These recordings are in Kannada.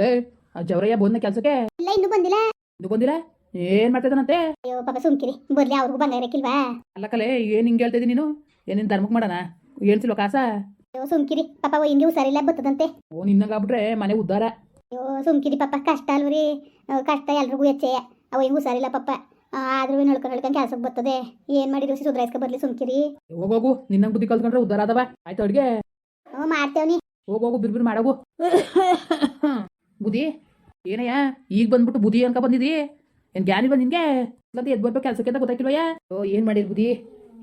ಲೇ ಆ ಜವರಯ್ಯ ಬಂದ ಕೆಲ್ಸಕ್ಕೆ? ಇಲ್ಲ ಇನ್ನು ಬಂದಿಲ್ಲ. ಇನ್ನು ಬಂದಿಲ್ಲ? ಏನ್ ಮಾಡ್ತಿದ್ದಾನಂತೆ ಅಯ್ಯೋ ಪಾಪ ಸುಮ್ಕಿರಿ. ಬರ್ಲಿ ಅವ್ರಿಗೂ ಬಂದ ಇರಕ್ಕಿಲ್ವಾ ಅಲ್ಲ ಕಲೆ ಏನ್ ಹಿಂಗೆ ಹೇಳ್ತಿದ್ದೀನಿ ನೀನು? ಏನೇನು ಧರ್ಮಕ್ಕೆ ಮಾಡೋಣ? ಹೇಳ್ತಿಲ್ವ ಕಾಸ? ಅಯ್ಯೋ ಸುಮ್ಕಿರಿ. ಪಾಪ ಹಿಂಗೆ ಹುಷಾರಿಲ್ಲ ಬರ್ತದಂತೆ ಓ ನಿನ್ನಂಗಾಗ್ಬಿಟ್ರೆ ಮನೆ ಉದ್ಧಾರ ಅಯ್ಯೋ ಸುಮ್ಕಿರಿ ಪಾಪ. ಕಷ್ಟ ಅಲ್ವರಿ. ಕಷ್ಟ ಎಲ್ರಿಗೂ ಹೆಚ್ಚೆ ಅವ ಹಿಂಗೆ ಹುಷಾರಿಲ್ಲ ಪಾಪ. ಆದ್ರೂ ನಳ್ಕೊಂಡು ನಳ್ಕೊಂಡು ಕೆಲ್ಸಕ್ಕೆ ಬರ್ತದೆ. ಏನ್ ಮಾಡಿದ್ರು ಸುಧಾರಿಸ್ಕೊ ಬರ್ಲಿ ಸುಮ್ಕಿರಿ. ಹೋಗೋಗು ನಿನ್ನಂಗ್ ಬುದ್ಧಿ ಕಲ್ತ್ಕೊಂಡ್ರೆ ಉದ್ಧಾರ ಅದಾವ ಆಯ್ತು ಅಡ್ಗೆ. ಹ್ಞೂ ಮಾಡ್ತೇವ್ನಿ. ಹೋಗೋಗು ಬಿರ್ಬಿರ್ ಬಿರ್ ಮಾಡೋಗು ಬುದ್ಧಿ? ಏನಯ್ಯ? ಈಗ ಬಂದ್ಬಿಟ್ಟು ಬುದಿ ಅನ್ಕ ಬಂದಿದಿ? ಏನ್ ಜ್ಞಾನಿ ಬಂದ್ ನಿನ್ಗೆ? ಇಲ್ಲಂತ ಎದ್ ಬರ್ಬೇಕು ಕೆಲಸಕ್ಕೆ ಅಂತ ಗೊತ್ತಾಗಿಲ್ವಯ್ಯ ಓ, ಏನ್ ಮಾಡಿರ್ ಬುದಿ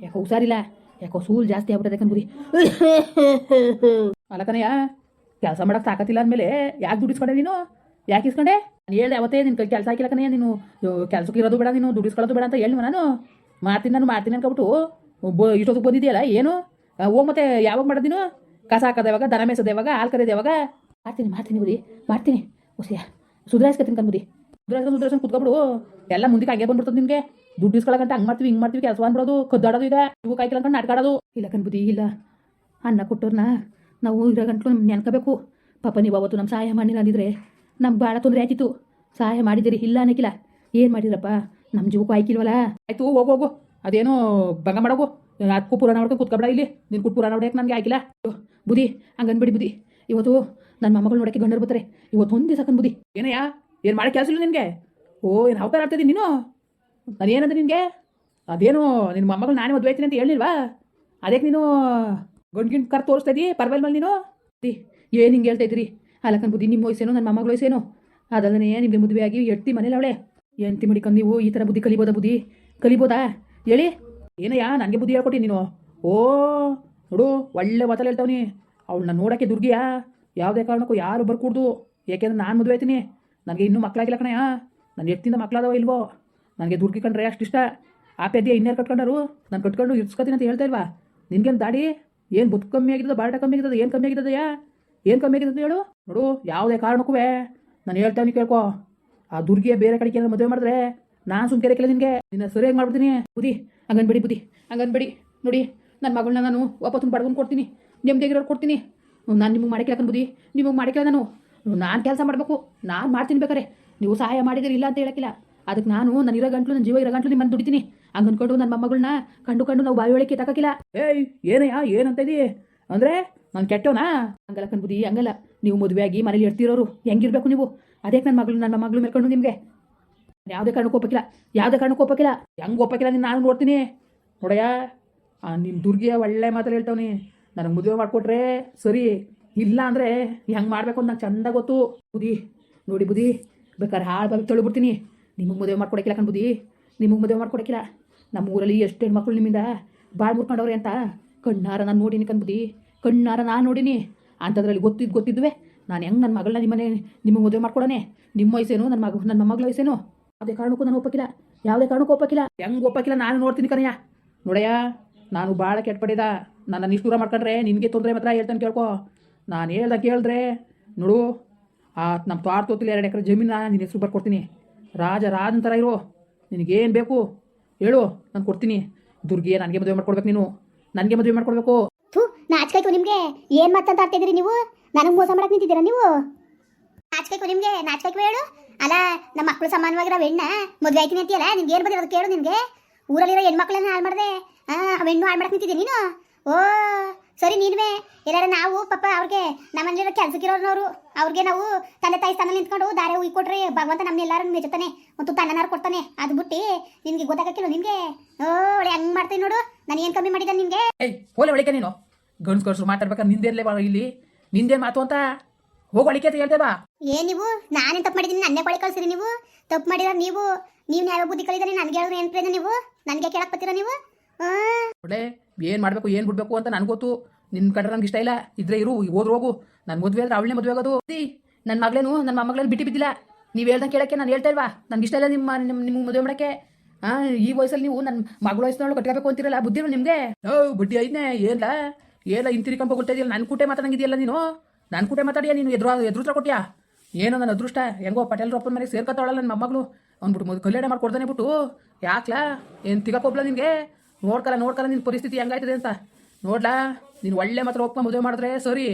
ಯಾಕೋ ಹುಷಾರಿಲ್ಲ. ಯಾಕೋ ಸೂಲ್ ಜಾಸ್ತಿ ಆಗ್ಬಿಟ್ಟದೆ ಬುದಿ ಅಲ್ಲ ಕಣಯ್ಯ, ಕೆಲಸ ಮಾಡಕ್ ಸಾಕತ್ತಿಲ್ಲ ಅಂದ್ಮೇಲೆ ಯಾಕೆ ದುಡಿಸ್ಕೊಂಡೆ ನೀನು? ಯಾಕೆ ಇಸ್ಕೊಂಡೆ? ನಾನು ಹೇಳ್ದೆ ಅವತ್ತೇ ನಿನ್ ಕೈ ಕೆಲಸ ಹಾಕಿಲ್ಲ ಕಣಯ್ಯ ನೀನು. ಕೆಲ್ಸಕ್ಕೆ ಇರೋದು ಬೇಡ ನೀನು, ದುಡಿಸ್ಕೊಳ್ಳೋದು ಬೇಡ ಅಂತ ಹೇಳಿ ನಾನು. ಮಾಡ್ತೀನಿ ನಾನು, ಮಾಡ್ತೀನಿ ಅನ್ಕೊಬಿಟ್ಟು. ಬ, ಇಷ್ಟೊತ್ತಿಗೆ ಬಂದಿದೆಯಲ್ಲ, ಏನು? ಓ, ಮತ್ತೆ ಯಾವಾಗ ಮಾಡೋದು ನೀನು? ಕಸ ಹಾಕೋದು ಯಾವಾಗ? ದನ ಮೇಸೋದು ಯಾವಾಗ? ಹಾಲು ಯಾವಾಗ? ಮಾಡ್ತೀನಿ ಮಾಡ್ತೀನಿ ಬುದಿ ಮಾಡ್ತೀನಿ. ಹುಸಿಯ, ಸುಧಾರಿಸ್ಕೊತೀನಿ ಕಣ್ ಬುದಿ ಸುಧಾರಿಸ್ಕೊಂಡು ಸುಧಾರಿಸ್ಕೊಂಡು ಕುತ್ಕೊಬಿಡು. ಎಲ್ಲ ಮುಂದಕ್ಕೆ ಹಂಗೆ ಬಂದ್ಬಿಡ್ತದೆ ನಿನಗೆ. ದುಡ್ಡು ಇಸ್ಕೊಳಕಂತ ಹಂಗೆ ಮಾಡ್ತೀವಿ, ಹಿಂಗೆ ಮಾಡ್ತೀವಿ, ಕೆಲಸ ಅಂದ್ಬಿಡೋದು ಕದ್ದಾಡೋದು ಈಗ ಇವು ಕಾಯ್ಕಿಲ್ಲ ಅನ್ಕೊಂಡು ನಾಟ್ಕಾಡೋದು ಇಲ್ಲ ಕಣ್ ಬುದ್ಧಿ ಇಲ್ಲ. ಅನ್ನ ಕೊಟ್ಟೋರ್ನ ನಾವು ಇರೋ ಗಂಟ್ಲು ನೆನ್ಕೋಬೇಕು. ಪಾಪ ನೀವು ಅವತ್ತು ನಮ್ಮ ಸಹಾಯ ಮಾಡಿಲ್ಲ ಅಂದಿದ್ರೆ ನಮ್ಗೆ ಭಾಳ ತೊಂದರೆ ಆಯ್ತಿತ್ತು. ಸಹಾಯ ಮಾಡಿದಿರಿ ಇಲ್ಲ ಅನ್ನಕ್ಕಿಲ್ಲ ಏನು ಮಾಡಿದ್ರಪ್ಪ? ನಮ್ಮ ಜೀವಕ್ಕೂ ಆಯ್ಕಿಲ್ವಲ್ಲ? ಆಯ್ತು, ಹೋಗು ಹೋಗು. ಅದೇನೋ ಭಂಗ ಮಾಡೋಗು. ಅದಕ್ಕೂ ಪುರಾಣ ಮಾಡ್ಕೊಂಡು ಕುತ್ಕೊಬೇಡ ಇಲ್ಲಿ. ನಿನ್ ಕುಟ್ ಪುರಾಣ ಹೊಡೆಯಕ್ಕೆ ನನಗೆ ಆಯ್ಕಿಲ್ಲ. ಬುದ್ಧಿ ಬುದಿ, ಹಂಗನ್ಬಿಡಿ ಬುದಿ. ಇವತ್ತು ನನ್ನ ಮೊಮ್ಮಗಳು ನೋಡಕ್ಕೆ ಗಂಡರು ಬರ್ತಾರೆ. ಇವತ್ತು ಒಂದು ದಿವಸ ಬುದಿ ಏನಯ್ಯ? ಏನು ಮಾಡೋ ಕೆಲಸ ಇಲ್ಲ ನಿನಗೆ? ಓ, ಏನು ಅವತಾರ ಆಡ್ತಿದ್ದೀನಿ ನೀನು? ನಾನು ಏನಂದ್ರೆ ನಿನಗೆ? ಅದೇನು ನಿನ್ನ ಮೊಮ್ಮಗಳು ನಾನೇ ಮದುವೆ ಆಯ್ತೀನಿ ಅಂತ ಹೇಳಿಲ್ವಾ? ಅದಕ್ಕೆ ನೀನು ಗಂಡು ಕರ್ ತೋರಿಸ್ತಾ ಇದ್ದೀ ಪರ್ವಲ್ ಮೇಲೆ ನೀನು? ದಿ ಏನು ಹಿಂಗೆ ಹೇಳ್ತಾ ಇದ್ದೀರಿ? ಅಲ್ಲ ಬುದ್ಧಿ ನಿಮ್ಮ ವಯಸ್ಸೇನೋ ನನ್ನ ಮೊಮ್ಮಗಳ ವಯಸ್ಸೇನೋ? ಅದಲ್ಲದೆ ನಿಮಗೆ ಮದುವೆ ಆಗಿ ಎಡ್ತಿ ಮನೇಲಿ ಅವಳೆ. ಎಂತಿ ಮಡಿಕೊಂಡು ನೀವು ಈ ಥರ ಬುದ್ಧಿ ಕಲಿಬೋದಾ ಬುದ್ಧಿ? ಕಲಿಬೋದಾ? ಹೇಳಿ. ಏನಯ್ಯ, ನನಗೆ ಬುದ್ಧಿ ಹೇಳ್ಕೊಟ್ಟಿ ನೀನು. ಓ, ನೋಡು, ಒಳ್ಳೆ ಮಾತಲ್ಲಿ ಹೇಳ್ತಾವನಿ. ಅವಳನ್ನ ನೋಡೋಕ್ಕೆ ದುರ್ಗಿಯಾ? ಯಾವುದೇ ಕಾರಣಕ್ಕೂ ಯಾರು ಬರ್ಕೂಡ್ದು? ಏಕೆಂದ್ರೆ ನಾನು ಮದುವೆ ಆಯ್ತೀನಿ. ನನಗೆ ಇನ್ನೂ ಮಕ್ಕಳಾಗಿಲ್ಲ ಕಣಯ್ಯ. ನನ್ನ ಎತ್ತಿಂದ ಮಕ್ಕಳಾದವ ಇಲ್ವೋ? ನನಗೆ ದುರ್ಗಿ ಕಂಡ್ರೆ ಅಷ್ಟು ಇಷ್ಟ. ಆ ಪೆದ್ಯ ಇನ್ಯಾರು ಕಟ್ಕೊಂಡರು. ನಾನು ಕಟ್ಕೊಂಡು ಇರ್ಸ್ಕೊತೀನಿ ಅಂತ ಹೇಳ್ತಾ ಇಲ್ವಾ? ನಿನ್ಗೇನು ದಾಡಿ? ಏನು ಬುತ್ ಕಮ್ಮಿ ಆಗಿದ್ದದ ಬಾಟ ಕಮ್ಮಿ ಆಗಿದ್ದದ, ಏನು ಕಮ್ಮಿ ಆಗಿದ್ದದಯ್ಯ? ಏನು ಕಮ್ಮಿ ಆಗಿದ್ದದ ಹೇಳು. ನೋಡು, ಯಾವುದೇ ಕಾರಣಕ್ಕೂ ನಾನು ಹೇಳ್ತಾವನಿ ಕೇಳ್ಕೊ. ಆ ದುರ್ಗಿಯ ಬೇರೆ ಕಡೆಗೆ ಏನಾದ್ರು ಮದುವೆ ಮಾಡಿದ್ರೆ ನಾನು ಸುಮ್ಮನೆ ಇರಕ್ಕಿಲ್ಲ ನಿನಗೆ. ನಿನ್ನ ಸರಿಯಾಗಿ ಮಾಡ್ಬಿಡ್ತೀನಿ? ಬುದಿ ಹಂಗನ್ಬೇಡಿ ಬುದಿ ಹಂಗನ್ಬೇಡಿ ನೋಡಿ ನನ್ನ ಮಗಳನ್ನ ನಾನು ವಾಪಸ್ ಬಡ್ಕೊಂಡು ಕೊಡ್ತೀನಿ. ನೆಮ್ಮದಿಯಾಗಿರೋರು ಕೊಡ್ತೀನಿ. ನಾನು ನಿಮಗೆ ಮಾಡಿ ಕಣ್ ಬುದ್ಧಿ. ನಿಮಗೆ ಮಾಡಕ್ಕಿಲ್ಲ ನಾನು. ನಾನು ಕೆಲಸ ಮಾಡಬೇಕು. ನಾನು ಮಾಡ್ತೀನಿ ಬೇಕಾರೆ ನೀವು ಸಹಾಯ ಮಾಡಿದಿರಿ ಇಲ್ಲ ಅಂತ ಹೇಳಕ್ಕಿಲ್ಲ. ಅದಕ್ಕೆ ನಾನು ನನ್ನ ಇರೋ ಗಂಟ್ಲು ನನ್ನ ಜೀವ ಇರೋ ಗಂಟ್ಲು ನಿಮ್ಮನ್ನು ದುಡಿತೀನಿ. ಹಂಗೆ ಅಂದ್ಕೊಂಡು ನನ್ನ ಮೊಮ್ಮಗಳನ್ನ ಕಂಡು ಕಂಡು ನಾವು ಬಾವಿ ಒಳಗೆ ತಗೋಕಿಲ್ಲ ಏಯ್ ಏನಯ್ಯ ಏನಂತ ಇದೀ ಅಂದರೆ ನಾನು ಕೆಟ್ಟವನಾ? ಹಂಗಲ್ಲ ಕಣ್ಬುದಿ ಹಂಗಲ್ಲ. ನೀವು ಮದುವೆ ಆಗಿ ಮನೇಲಿ ಇರ್ತಿರೋರು ಹೆಂಗಿರ್ಬೇಕು ನೀವು? ಅದೇ ನನ್ನ ಮಗಳು ನನ್ನ ಮಗಳು ಮೇಲ್ಕೊಂಡು ನಿಮಗೆ? ಯಾವುದೇ ಕಾರಣಕ್ಕೆ ಒಪ್ಪಕ್ಕಿಲ್ಲ. ಯಾವುದೇ ಕಾರಣಕ್ಕೆ ಒಪ್ಪಕ್ಕಿಲ್ಲ. ಹೆಂಗೆ ಒಪ್ಪಕ್ಕಿಲ್ಲ ನೀನು ನಾನು ನೋಡ್ತೀನಿ. ನೋಡಯ್ಯ? ನಿಮ್ಮ ದುರ್ಗಿಯ ಒಳ್ಳೆ ಮಾತಲ್ಲಿ ಹೇಳ್ತಾವನಿ. ನನಗೆ ಮದುವೆ ಮಾಡಿಕೊಟ್ರೆ ಸರಿ ಇಲ್ಲ ಅಂದರೆ ಹೆಂಗೆ ಮಾಡಬೇಕು ಅಂತ ನಂಗೆ ಚಂದ ಗೊತ್ತು. ಬುದಿ ನೋಡಿ ಬುದಿ ಬೇಕಾದ್ರೆ ಹಾಳು ಬಾಗಿ ತೊಳಿಬಿಡ್ತೀನಿ ನಿಮಗೆ ಮದುವೆ ಮಾಡ್ಕೊಡಕ್ಕಿಲ್ಲ ಕಣ್ ಬುದಿ ನಿಮಗೆ ಮದುವೆ ಮಾಡ್ಕೊಡಕ್ಕಿಲ್ಲ ನಮ್ಮ ಊರಲ್ಲಿ ಎಷ್ಟು ಹೆಣ್ಮಕ್ಳು ನಿಮ್ಮಿಂದ ಭಾಳ ಮುರ್ಕೊಂಡವ್ರೆ ಅಂತ ಕಣ್ಣಾರ ನಾನು ನೋಡೀನಿ ಕಣ್ಬುದಿ ಕಣ್ಣಾರ ನಾನು ನೋಡೀನಿ. ಅಂಥದ್ರಲ್ಲಿ ಗೊತ್ತಿದ್ದು ಗೊತ್ತಿದ್ವೆ ನಾನು ಹೆಂಗೆ ನನ್ನ ಮಗಳನ್ನ ನಿಮ್ಮನೆ ನಿಮಗೆ ಮದುವೆ ಮಾಡ್ಕೊಡೋಣೆ? ನಿಮ್ಮ ವಯಸ್ಸೇನು ನನ್ನ ಮಗ ನನ್ನ ಮಗಳ ವಯಸ್ಸೇನು? ಯಾವುದೇ ಕಾರಣಕ್ಕೂ ನಾನು ಒಪ್ಪಕ್ಕಿಲ್ಲ ಯಾವುದೇ ಕಾರಣಕ್ಕೂ ಒಪ್ಪಕ್ಕಿಲ್ಲ ಹೆಂಗೆ ಒಪ್ಪಕ್ಕಿಲ್ಲ ನಾನು ನೋಡ್ತೀನಿ ಕಣಯ್ಯ. ನೋಡಯ್ಯ? ನಾನು ಭಾಳ ಕೆಟ್ಪಡಿದ. ನನ್ನ ನಿಷ್ಠೂರ ಮಾಡ್ಕೊಂಡ್ರೆ ನಿನಗೆ ತೊಂದರೆ ಮಾತ್ರ ಹೇಳ್ತಾನೆ ಕೇಳ್ಕೊ. ನಾನು ಹೇಳ್ದ ಕೇಳಿದ್ರೆ. ನೋಡು, ಆ ನಮ್ಮ ತ್ವಾರ್ ತೋತಿಲ್ಲ ಎರಡು ಎಕರೆ ಜಮೀನ ನಿನ್ನ ಹೆಸರು ಬರ್ಕೊಡ್ತೀನಿ. ರಾಜ ರಾಜನ ಥರ ಇರೋ. ನಿನಗೇನು ಬೇಕು? ಹೇಳು, ನಾನು ಕೊಡ್ತೀನಿ. ದುರ್ಗೆ ನನಗೆ ಮದುವೆ ಮಾಡ್ಕೊಡ್ಬೇಕು ನೀನು. ನನಗೆ ಮದುವೆ ಮಾಡ್ಕೊಡ್ಬೇಕು. ಥೂ, ನಾಚ್ಕಾಯ್ತು ನಿಮಗೆ. ಏನ್ ಮಾತಂತ ಆಡ್ತಿದ್ದೀರಿ ನೀವು? ನನಗೆ ಮೋಸ ಮಾಡಕ್ಕೆ ನಿಂತಿದ್ದೀರಾ ನೀವು? ನಾಚ್ಕಾಯ್ತು ನಿಮಗೆ. ನಾಚ್ಕಾಯ್ತು ಹೇಳು. ಅಲ್ಲ, ನಮ್ಮ ಮಕ್ಕಳು ಸಮಾನವಾಗಿರೋ ಹೆಣ್ಣ ಮದುವೆ ಆಯ್ತೀನಿ ಅಂತೀಯಲ್ಲ? ನಿನ್ಗೆ ಏನು ಬಂದಿರೋದು ಕೇಳು ನಿನ್ಗೆ. ಊರಲ್ಲಿರೋ ಹೆಣ್ಮಕ್ಳನ್ನ ಹಾಳು ಮಾಡಿದೆ? ಹೆಣ್ಣು ಹಾಳು ಮಾಡಕ್ಕೆ ನಿಂತಿದ್ದೆ ನೀನು? ಓ, ಸರಿ ನೀನುವೆ. ಎಲ್ಲಾರ ನಾವು, ಪಾಪ ಅವ್ರಿಗೆ ನಮ್ಮಲ್ಲಿರೋ ಕೆಲ್ಸಕ್ಕಿರೋರ್ನವರು, ಅವ್ರಿಗೆ ನಾವು ತಂದೆ ತಾಯಿ ಸ್ಥಾನ ನಿಂತ್ಕೊಂಡು ದಾರೆ ಉಯ್ ಕೊಟ್ರಿ ಭಗವಂತ ನಮ್ಮೆಲ್ಲರೂ ಮೆಚ್ಚುತ್ತಾನೆ. ಮತ್ತು ತನ್ನನಾರು ಕೊಡ್ತಾನೆ. ಅದು ಬಿಟ್ಟು ನಿನ್ಗೆ ಗೊತ್ತಾಗಕ್ಕಿಲ್ಲ ನಿಮಗೆ ಓ, ಒಳ್ಳೆ ಹಂಗೆ ಮಾಡ್ತೀನಿ ನೋಡು. ನಾನು ಏನು ಕಮ್ಮಿ ಮಾಡಿದ ನಿಮಗೆ ಏಯ್, ಹೋಲೆ ಒಳಿಕೆ ನೀನು. ಗಂಡ್ಸ್ ಗಂಡ್ಸ್ರು ಮಾತಾಡ್ಬೇಕಾದ್ರೆ ಬಾ ಇಲ್ಲಿ. ನಿಂದೇನು ಮಾತು ಅಂತ? ಹೋಗಿ ಒಳಿಕೆ ಅಂತ ಹೇಳ್ತೇ ಬಾ. ಏನ್ ನೀವು ನಾನೇ ತಪ್ಪು ಮಾಡಿದ್ದೀನಿ? ನನ್ನೇ ಕೊಳೆ ಕಳ್ಸಿರಿ ನೀವು? ತಪ್ಪು ಮಾಡಿರೋ ನೀವು ನೀವು ಯಾವ ಬುದ್ಧಿ ಕಲಿದಾನೆ ನನಗೆ ಹೇಳಿದ್ರೆ ಏನು ಪ್ರಯೋಜನ ನೀವು? ನನಗೆ ಕೇಳಕ್ ಬರ್ತೀರಾ ನೀವು? ಒಳ್ಳೆ ಏನು ಮಾಡಬೇಕು ಏನು ಬಿಡಬೇಕು ಅಂತ ನನಗೆ ಗೊತ್ತು. ನಿನ್ನ ಕಡೆ ನಂಗೆ ಇಷ್ಟ ಇಲ್ಲ. ಇದ್ರೆ ಇರು ಹೋದ್ರು ಹೋಗು. ನನ್ನ ಮದುವೆ ಆದ್ರೆ ಅವಳೇ ಮದುವೆ ಆಗೋದು. ನನ್ನ ಮಗಳೇನು ನನ್ನ ಮೊಮ್ಮಗಳೇನು ಬಿಟ್ಟು ಬಿದ್ದಿಲ್ಲ ನೀವು ಹೇಳ್ದಂಗೆ ಕೇಳಕ್ಕೆ ನಾನು ಹೇಳ್ತಾ ಇಲ್ವಾ? ನನಗೆ ಇಷ್ಟ ಇಲ್ಲ ನಿಮ್ಮ ನಿಮ್ಮ ನಿಮ್ಗೆ ಮದುವೆ ಮಾಡೋಕ್ಕೆ. ಹಾಂ ಈ ವಯಸ್ಸಲ್ಲಿ ನೀವು ನನ್ನ ಮಗಳ ವಯಸ್ಸಿನವಳು ಕಟ್ಕೋಬೇಕು ಅಂತಿರಲ್ಲ ಬುದ್ಧಿ ನಿಮಗೆ? ಓ ಬುದ್ಧಿ ಐದ್ನೇ ಏನಿಲ್ಲ ಏನಿಲ್ಲ ಹಿಂತಿರ್ಕೊಂಬ ಕೊಡ್ತಾ ಇದೆಯಲ್ಲ ನನ್ನ ಕೂಟೆ ಮಾತಾಡಂಗಿದೆಯಲ್ಲ ನೀನು? ನನ್ನ ಕೂಟೆ ಮಾತಾಡಿಯಾ ನೀನು? ಎದುರು ಎದುರುತ್ರ ಕೊಟ್ಟಿಯಾ? ಏನೋ ನನ್ನ ಅದೃಷ್ಟ. ಹೆಂಗೋ ಪಟೇಲ್ ರೊಪ್ಪನ ಮನೆಗೆ ಸೇರ್ಕೊತಾವಳಲ್ಲ ನನ್ನ ಮೊಮ್ಮಗಳು. ಅಂದ್ಬಿಟ್ಟು ಮೊದಲು ಕಲ್ಯಾಣ ಮಾಡ್ಕೊಡ್ತಾನೆ ಬಿಟ್ಟು. ಯಾಕ್ಲಾ? ಏನು ತಿಗಕ್ಕೊಬ್ಲ ನಿನಗೆ? ನೋಡ್ಕಲ್ಲ ನೋಡ್ಕಲ್ಲ ನಿನ್ನ ಪರಿಸ್ಥಿತಿ ಹೆಂಗಾಯ್ತದೆ ಅಂತ. ನೋಡ್ಲಾ? ನೀನು ಒಳ್ಳೆ ಮಾತ್ರ ಒಪ್ಪ ಮದುವೆ ಮಾಡಿದ್ರೆ ಸರಿ.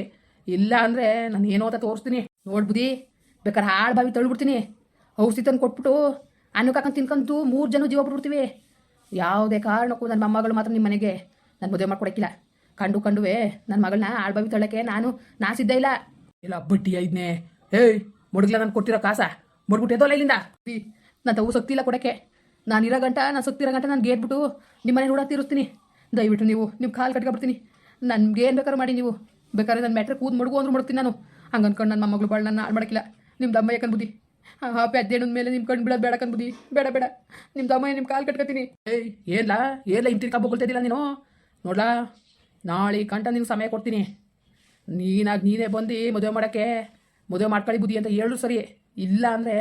ಇಲ್ಲ ಅಂದರೆ ನಾನು ಏನೋ ಅಂತ ತೋರಿಸ್ತೀನಿ. ನೋಡ್ಬುದಿ ಬೇಕಾದ್ರೆ ಹಾಳು ಬಾವಿ ತಳ್ಳಿಬಿಡ್ತೀನಿ ಔಷಧಿ ತಂದು ಕೊಟ್ಬಿಟ್ಟು ಅನ್ನಕ್ಕೆ ಹಾಕೊಂಡು ತಿನ್ಕೊಂತು ಮೂರು ಜನ ಜೀವ ಬಿಟ್ಬಿಡ್ತೀವಿ. ಯಾವುದೇ ಕಾರಣಕ್ಕೂ ನನ್ನ ಮೊಮ್ಮಗಳು ಮಾತ್ರ ನಿಮ್ಮ ಮನೆಗೆ. ನಾನು ಮದುವೆ ಮಾಡ್ಕೊಡಕ್ಕಿಲ್ಲ. ಕಂಡು ಕಂಡುವೆ. ನನ್ನ ಮಗಳನ್ನ ಆಳ್ಬಾವಿ ಬಾವಿ ತಳ್ಳಕ್ಕೆ ನಾನು ನಾ ಸಿದ್ಧ ಇಲ್ಲ. ಇಲ್ಲ ಬಟ್ಟಿ ಐದ್ನೇ. ಏಯ್ ಮುಡುಗ್ಲ ನಾನು ಕೊಟ್ಟಿರೋ ಕಾಸ. ಮುಡ್ಬಿಟ್ಟು ಎದೋಲ್ಲ ಇಲ್ಲಿಂದ. ನಾನು ತಗೋ ಸಕ್ತಿಲ್ಲ ಇಲ್ಲ ಕೊಡಕ್ಕೆ. ನಾನು ಇರೋ ಗಂಟ ನಾನು ಸಕ್ತಿರೋ ಗಂಟ ನಾನು ಗೇಟ್ಬಿಟ್ಟು ನಿಮ್ಮ ಮನೆ ನೋಡಕ್ಕೆ ತೀರಿಸ್ತೀನಿ. ದಯವಿಟ್ಟು ನೀವು ನಿಮ್ಮ ಕಾಲು ಕಟ್ಕೊಬಿಡ್ತೀನಿ ನನ್ಗೆ ಏನು ಬೇಕಾದ್ರೂ ಮಾಡಿ ನೀವು. ಬೇಕಾದ್ರೆ ನನ್ನ ಮ್ಯಾಟ್ರ್ ಕೂದ್ ಮಡುಗು ಅಂದ್ರೆ ಮುಡ್ತೀನಿ ನಾನು. ಹಂಗೆ ಅನ್ಕೊಂಡು ನನ್ನ ಮಗಳು ಬಾಳ್ ನನ್ನ ಹಾಳು ಮಾಡಕ್ಕಿಲ್ಲ. ನಿಮ್ಮ ದಮ್ಮ ಯಾಕನ್ ಬುದ್ಧಿ? ಹಾಂ ಪೆದ್ದೇಣದ ಮೇಲೆ ನಿಮ್ಮ ಕಣ್ಣು ಬಿಡೋದು ಬೇಡ ಬುದ್ಧಿ. ಬೇಡ ಬೇಡ. ನಿಮ್ಮ ದಮ್ಮ ನಿಮ್ಮ ಕಾಲು ಕಟ್ಕೊತೀನಿ. ಏಯ್ ಏನ್ಲಾ? ಕಬ್ಬು ಕೊಳ್ತಿದ್ದಿಲ್ಲ ನೀನು? ನೋಡ್ಲಾ? ನಾಳೆ ಕಂಟ ನಿನ್ಗೆ ಸಮಯ ಕೊಡ್ತೀನಿ. ನೀನಾಗಿ ನೀನೇ ಬಂದು ಮದುವೆ ಮಾಡೋಕ್ಕೆ ಮದುವೆ ಮಾಡ್ಕೊಳ್ಳಿ ಬುದ್ಧಿ ಅಂತ ಹೇಳು ಸರಿ. ಇಲ್ಲ ಅಂದರೆ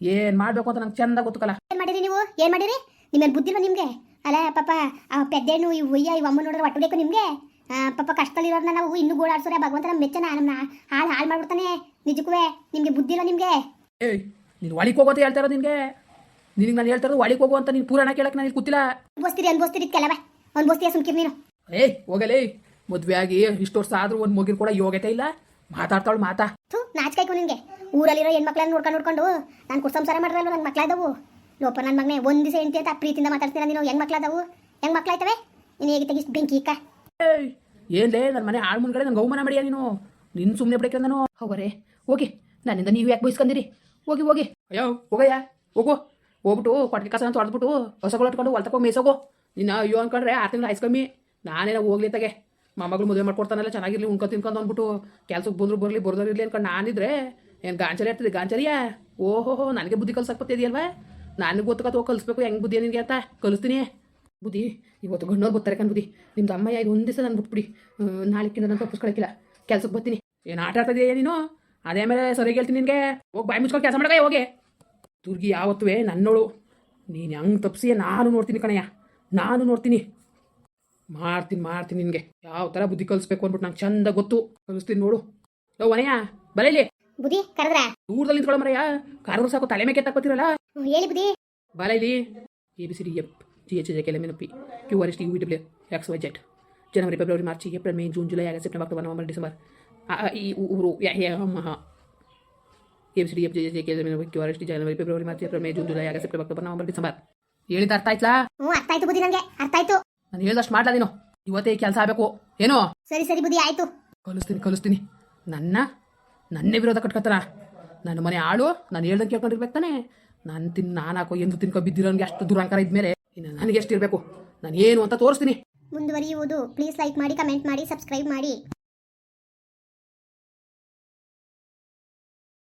ಏನು ಮಾಡಬೇಕು ಅಂತ ನಂಗೆ ಚೆಂದ ಗೊತ್ತಲ್ಲ ಏನ್ ಮಾಡಿರಿ ನೀವು? ಏನ್ ಮಾಡಿರಿ? ನಿಮ್ಮೇಲೆ ಬುದ್ಧಿಲ್ವ ನಿಮ್ಗೆ? ಅಲ್ಲ ಪಾಪ ಆ ಪೆದ್ದೇನು ಈ ಉಯ್ಯ ಈ ಅಮ್ಮ ನೋಡಿದ್ರೆ ಒಟ್ಟು ಬೇಕು ನಿಮ್ಗೆ? ಪಾಪ ಕಷ್ಟದಲ್ಲಿರೋರ್ನ ನಾವು ಇನ್ನೂ ಗೋಡಾಡ್ಸೋರೆ ಭಗವಂತ ನಮ್ಮ ಮೆಚ್ಚನ ನಮ್ಮ ಹಾಳು ಹಾಳು ಮಾಡ್ಬಿಡ್ತಾನೆ ನಿಜಕ್ಕೂ ನಿಮಗೆ ಬುದ್ಧಿ ಇಲ್ಲ ನಿಮ್ಗೆ? ಏಯ್ ನೀನು ಒಳಿಕ್ ಹೋಗೋದು ಹೇಳ್ತಾ ಇರೋದು ನಿನಗೆ. ನಿನಗೆ ನಾನು ಹೇಳ್ತಾರೋ ಒಳಗೆ ಒಳಿಗೆ ಹೋಗು ಅಂತ ನೀನು ಪೂರಣ ಕೇಳಕ್ಕೆ ನಾನು ಇಲ್ಲಿ ಕೂತಿಲ್ಲ ಅನ್ಬೋಸ್ತೀರಿ ಅನ್ಬೋಸ್ತೀರಿ ಕೆಲವೇ ಅನ್ಬೋಸ್ತೀಯ ಸುಮ್ಕಿರ್ ನೀನು. ಏಯ್ ಹೋಗಲೇ. ಮದ್ವೆ ಆಗಿ ಇಷ್ಟು ವರ್ಷ ಆದ್ರೂ ಒಂದು ಮುಗಿರ್ ಕೂಡ ಯೋಗ್ಯತೆ ಇಲ್ಲ. ಮಾತಾಡ್ತಾಳು ಮಾತಾ. ಥೂ ನಾಚಿಕಾಯ್ಕು ನಿನಗೆ. ಊರಲ್ಲಿರೋ ಹೆಣ್ಮಕ್ಳನ್ನ ನೋಡ್ಕೊಂಡು ನೋಡ್ಕೊಂಡು ನಾನು ಕುಡ್ ಸಂಸಾರ ಮಾಡಿರಲ್ವ ನನ್ನ ಮಕ್ಳಾದವು? ಲೋಪ ನನ್ನ ಮಗನೇ ಒಂದ್ ದಿವಸ ಹೆಂಡತಿ ಅಂತ ಪ್ರೀತಿಯಿಂದ ಮಾತಾಡ್ತೀರಾ ನೀನು? ಹೆಂಗ್ ಮಕ್ಳಾದವು? ಹೆಂಗ್ ಮಕ್ಳಾಯ್ತವೆ? ನೀನು ಹೇಗೆ ತೆಗಿಸ್ ಬೆಂಕಿ ಇಕ್ಕ ಏಯ್ ಏನ್ಲೇ ನನ್ನ ಮನೆ ಆಳ್ ಮುಂದ್ಗಡೆ ನಂಗೆ ಅವಮಾನ ಮಾಡಿಯ ನೀನು? ನಿನ್ನ ಸುಮ್ನೆ ಬಿಡಕ್ಕೆ ನಾನು? ಹೋಗರೆ ಹೋಗಿ. ನನ್ನಿಂದ ನೀವು ಯಾಕೆ ಬಯಸ್ಕೊಂಡಿರಿ ಹೋಗಿ ಹೋಗಿ. ಅಯ್ಯೋ ಹೋಗಯ್ಯ. ಹೋಗು. ಹೋಗ್ಬಿಟ್ಟು ಕೊಟ್ಟಿಗೆ ಕಸ ಅಂತ ಹೊಡೆದ್ಬಿಟ್ಟು ಹೊಸಗಳು ಇಟ್ಕೊಂಡು ಹೊಲ್ ತಗೊಂಡು ಮೇಸೋಗು ನಿನ್ನ ಅಯ್ಯೋ ಅನ್ಕೊಂಡ್ರೆ ಆರ್ ತಿಂಗಳು ಐಸ್ ಕಮ್ಮಿ ನಾನೇನೋ ಹೋಗ್ಲಿ ತಗೆ. ಮೊಮ್ಮಗಳು ಮದುವೆ ಮಾಡ್ಕೊಡ್ತಾನಲ್ಲ, ಚೆನ್ನಾಗಿರ್ಲಿ, ಉಣ್ಕೊ ತಿನ್ಕೊಂಡು ಅಂದ್ಬಿಟ್ಟು ಕೆಲ್ಸಕ್ಕೆ ಬಂದ್ರು ಬರಲಿ ಬರ್ದೋರಿರ್ಲಿ ಅನ್ಕೊಂಡು ನಾನಿದ್ರೆ ಏನು ಗಾಂಚರಿ ಇರ್ತದೆ ಗಾಂಚರಿಯಾ ಓಹೋ ನನಗೆ ಬುದ್ಧಿ ಕಲ್ಸಕ್ಕೆ ಬತ್ತಿದೆಯಲ್ವಾ? ನನಗೆ ಗೊತ್ತಕತ್ತು ಕಲಿಸ್ಬೇಕು, ಹೆಂಗೆ ಬುದ್ಧಿ ನಿನಗೆ ಅಂತ? ಕಲಿಸ್ತೀನಿ. ಬುದ್ಧಿ, ಇವತ್ತು ಗಣ್ಣೋರು ಬರ್ತಾರೆ ಕಣ್ ಬುದ್ಧಿ. ನಿಮ್ದು ಅಮ್ಮ ಇದು ಒಂದು ದಿವಸ ನಾನು ಬಿಟ್ಬಿಡಿ. ನಾಳೆಕ್ಕಿಂತ ನಾನು ತಪ್ಪಿಸ್ಕೊಳಕ್ಕಿಲ್ಲ. ಕೆಲ್ಸಕ್ಕೆ ಬರ್ತೀನಿ ಏನು ಆಟ ಆಡ್ತಾ ನೀನು? ಅದೇ ಮೇಲೆ ಸರಿ ಹೇಳ್ತೀನಿ ನಿನಗೆ. ಹೋಗಿ ಬಾಯಿ ಮುಚ್ಕೊಂಡು ಕೆಲಸ ಮಾಡಕ, ಹೋಗಿ. ದುರ್ಗಿ ಯಾವತ್ತುವೆ ನನ್ನೋಳು. ನೀನು ಹೆಂಗೆ ತಪ್ಪಿಸಿ ನಾನು ನೋಡ್ತೀನಿ ಕಣಯ್ಯ. ನಾನು ನೋಡ್ತೀನಿ. ಮಾಡ್ತೀನಿ ಮಾಡ್ತೀನಿ ನಿನಗೆ. ಯಾವ ತರ ಬುದ್ಧಿ ಕಲಿಸ್ಬೇಕು ಅಂದ್ಬಿಟ್ಟು ನಂಗೆ ಚಂದ ಗೊತ್ತು. ಕಲಿಸ್ತೀನಿ ನೋಡು. ಲೋ ವನಯ್ಯ ಬರಲಿ ಬುದ್ಧಿ ಕರೆದ್ರ? ದೂರದಲ್ಲಿ ನಿಂತ್ಕೊಳ್ಳೋ ಮರಯ್ಯ ಕಾರರು ಸಾಕು ತಲೆ ಮೇಲೆ ತಕ್ಕೋತಿರಲ್ಲ ಹೇಳಿ ಬುದ್ಧಿ. ಬಲೇಲಿ A B C D F G H J K L M N P Q R S T U W X Y Z January February March April May June July August September October November December. ಈ ಊರು A B C D F G J K L M N Q R S T January February March April May June July August September October November December. ಹೇಳಿದ ಅರ್ಥ ಆಯ್ತಲ್ಲ ಹ್ಞೂ ಅರ್ಥ ಆಯ್ತು ಬುದ್ಧಿ ನನಗೆ ಅರ್ಥ ಆಯ್ತು. ನಾನು ಹೇಳ್ದಷ್ಟು ಮಾಡ್ಲಾ ನೀನು. ಇವತ್ತೇ ಕೆಲಸ ಆಗಬೇಕು. ಏನೋ? ಸರಿ ಸರಿ ಬುದ್ಧಿ ಆಯ್ತು. ಕಲಿಸ್ತೀನಿ ಕಲಿಸ್ತೀನಿ. ನನ್ನ ನನ್ನೇ ವಿರೋಧ ಕಟ್ಕೊತಾರ. ನನ್ನ ಮನೆ ಆಳು ನಾನು ಹೇಳ್ದಂಗೆ ಕೇಳ್ಕೊಂಡಿರ್ಬೇಕು ತಾನೆ. ನಾನು ತಿನ್ ನಾನು ಹಾಕೋ ಎಂದು ತಿನ್ಕೊ ಬಿದ್ದಿರೋನ್ಗೆ ಅಷ್ಟು ದುರಂಕಾರ ಇದ್ಮೇಲೆ ಇನ್ನು ನನಗೆ ಎಷ್ಟು ಇರಬೇಕು? ನಾನು ಏನು ಅಂತ ತೋರಿಸ್ತೀನಿ. ಮುಂದುವರಿಯುವುದು. ಪ್ಲೀಸ್ ಲೈಕ್ ಮಾಡಿ ಕಮೆಂಟ್ ಮಾಡಿ ಸಬ್ಸ್ಕ್ರೈಬ್ ಮಾಡಿ.